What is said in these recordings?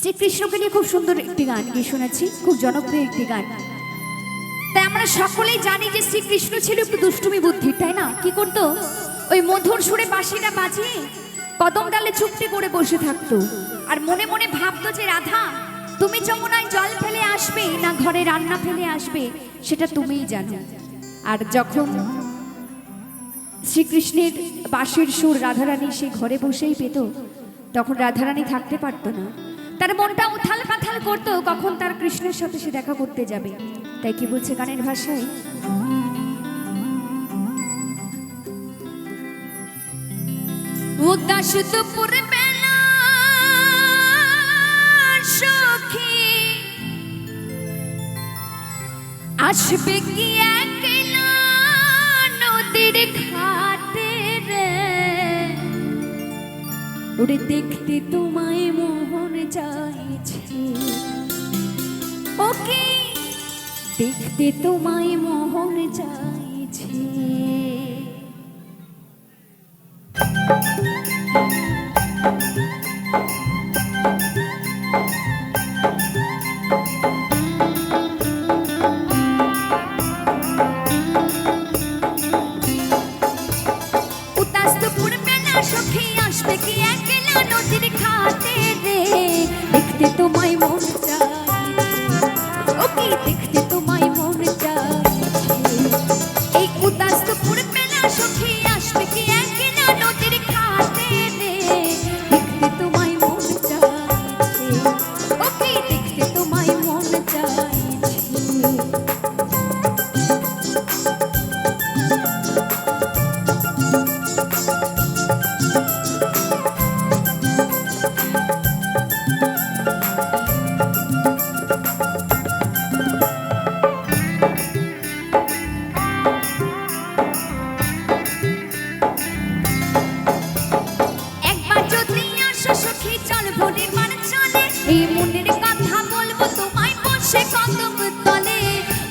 শ্রীকৃষ্ণকে নিয়ে খুব সুন্দর একটি গান গিয়ে শোনাচ্ছি, খুব জনপ্রিয় একটি গান। তাই আমরা সকলেই জানি যে শ্রীকৃষ্ণ ছিল একটু দুষ্টুমি বুদ্ধির, তাই না? কি করতো? ওই মধুর সুরে বাঁশিটা বাজিয়ে কদম ডালে চুপটি করে বসে থাকতো। আর মনে মনে ভাবতো যে, রাধা, তুমি যমুনায় জল ফেলে আসবে না ঘরে রান্না ফেলে আসবে, সেটা তুমিই জানো। আর যখন শ্রীকৃষ্ণের বাঁশির সুর রাধারানী সেই ঘরে বসেই পেত, তখন রাধারানী থাকতে পারতো না। তার মনটা উথাল পাথাল করতো, কখন তার কৃষ্ণের সাথে সে দেখা করতে যাবে। তাই কি বলছে গানের ভাষায়? আসবে কি নদীর ঘাটে রে? দেখতে মোহন চাইছে। ওকে দেখতে তোমায় মোহন চাইছে সখী আসবে কি একলা নদীর ঘাটে রে? দেখতে তোমায় মন চাইছে ওকে দেখতে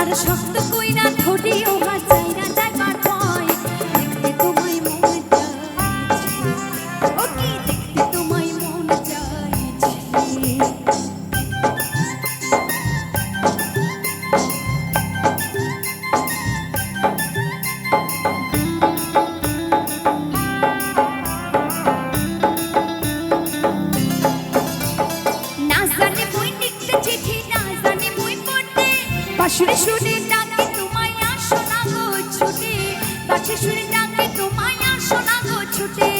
আর শক্ত কইরা ধরি বাসুরে শুনে ডাকে, তোমায় আসো না গো ছুটে। বাসে শুনে ডাকে, তোমায় আসো না গো ছুটে।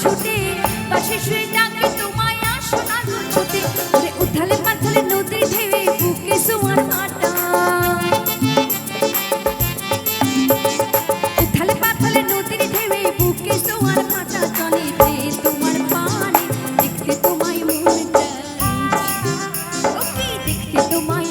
ছুটে। বাসে শুয়ে ডাকে, তোমায় আসো না গো ছুটে। উঠালে পাঠালে তোমায় মন চাই দেখতে তোমায়